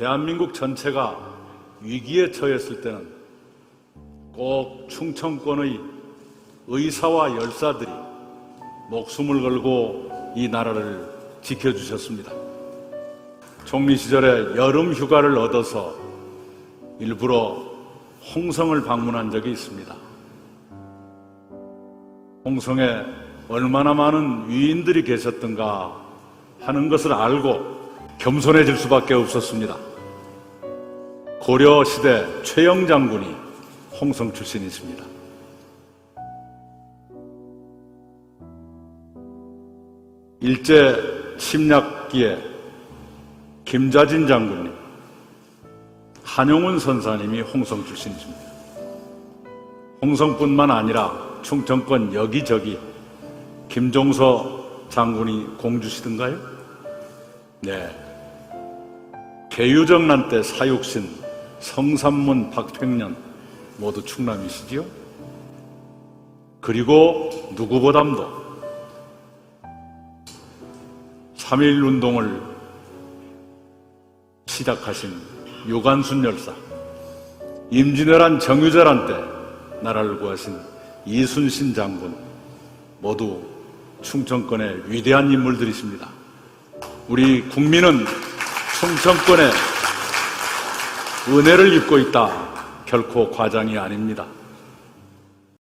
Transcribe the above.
대한민국 전체가 위기에 처했을 때는 꼭 충청권의 의사와 열사들이 목숨을 걸고 이 나라를 지켜주셨습니다. 총리 시절에 여름 휴가를 얻어서 일부러 홍성을 방문한 적이 있습니다. 홍성에 얼마나 많은 위인들이 계셨던가 하는 것을 알고 겸손해질 수밖에 없었습니다. 고려 시대 최영 장군이 홍성 출신이십니다. 일제 침략기에 김자진 장군님, 한용운 선사님이 홍성 출신이십니다. 홍성뿐만 아니라 충청권 여기저기 김종서 장군이 공주시던가요? 네. 개유정난 때 사육신 성삼문 박팽년 모두 충남이시지요? 그리고 누구보담도 3.1 운동을 시작하신 요간순 열사, 임진왜란 정유재란 때 나라를 구하신 이순신 장군 모두 충청권의 위대한 인물들이십니다. 우리 국민은 충청권의 은혜를 입고 있다. 결코 과장이 아닙니다.